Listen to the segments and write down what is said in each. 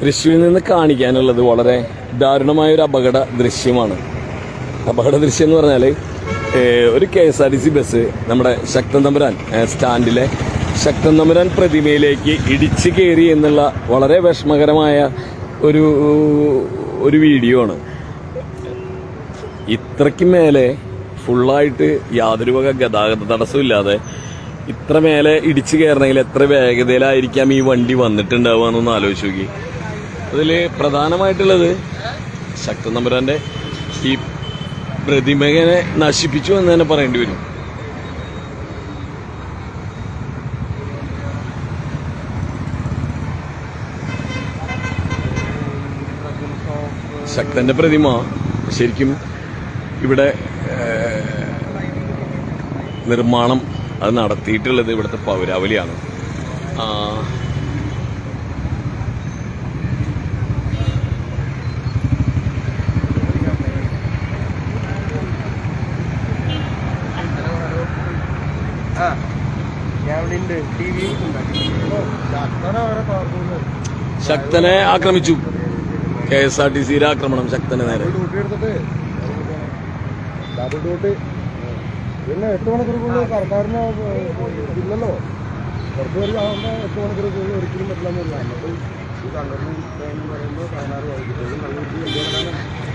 തൃശ്ശൂരിൽ നിന്ന് കാണിക്കാനുള്ളത് വളരെ ദാരുണമായ ഒരു അപകട ദൃശ്യമാണ്. അപകട ദൃശ്യം എന്ന് പറഞ്ഞാൽ ഒരു K S R T C bus നമ്മുടെ ശക്തൻ തമ്പുരാൻ സ്റ്റാൻഡിലെ ശക്തൻ തമ്പുരാൻ പ്രതിമയിലേക്ക് ഇടിച്ചു കയറി എന്നുള്ള വളരെ വിഷമകരമായ ഒരു ഒരു വീഡിയോ ആണ്. ഇത്രയ്ക്ക് മേലെ ഫുള്ളായിട്ട് യാതൊരു വക ഗതാഗത തടസ്സമില്ലാതെ ഇത്ര മേലെ ഇടിച്ചു കയറണമെങ്കിൽ എത്ര വേഗതയിലായിരിക്കാം ഈ വണ്ടി വന്നിട്ടുണ്ടാവുക എന്നൊന്ന് ആലോചിച്ചു നോക്കി. അതിൽ പ്രധാനമായിട്ടുള്ളത് ശക്തൻ നമ്പുരാന്റെ ഈ പ്രതിമകനെ നശിപ്പിച്ചു എന്ന് തന്നെ പറയേണ്ടി വരും. ശക്തന്റെ പ്രതിമ ശരിക്കും ഇവിടെ നിർമ്മാണം അത് നടത്തിയിട്ടുള്ളത് ഇവിടുത്തെ പൗരാവലിയാണ്. ശക്തനെ ആക്രമിച്ചു. കെ എസ് ആർ ടി സിയിലെ ആക്രമണം ശക്തനെ നേരെ. പിന്നെ എട്ട് മണിക്കൂർക്കുള്ളിൽ സർക്കാരിന് ഇല്ലല്ലോ. കുറച്ച് പേര് ആവുമ്പോൾ എട്ട് മണിക്കൂർ ഒരിക്കലും പറ്റില്ലെന്നില്ല നമുക്ക് ഈ ട്രെയിൻ പറയുമ്പോൾ പതിനാറ് വൈകിട്ടും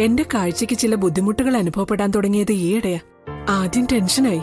എന്റെ കാഴ്ചയ്ക്ക് ചില ബുദ്ധിമുട്ടുകൾ അനുഭവപ്പെടാൻ തുടങ്ങിയത് ഈയിടെയാ. ആദ്യം ടെൻഷനായി.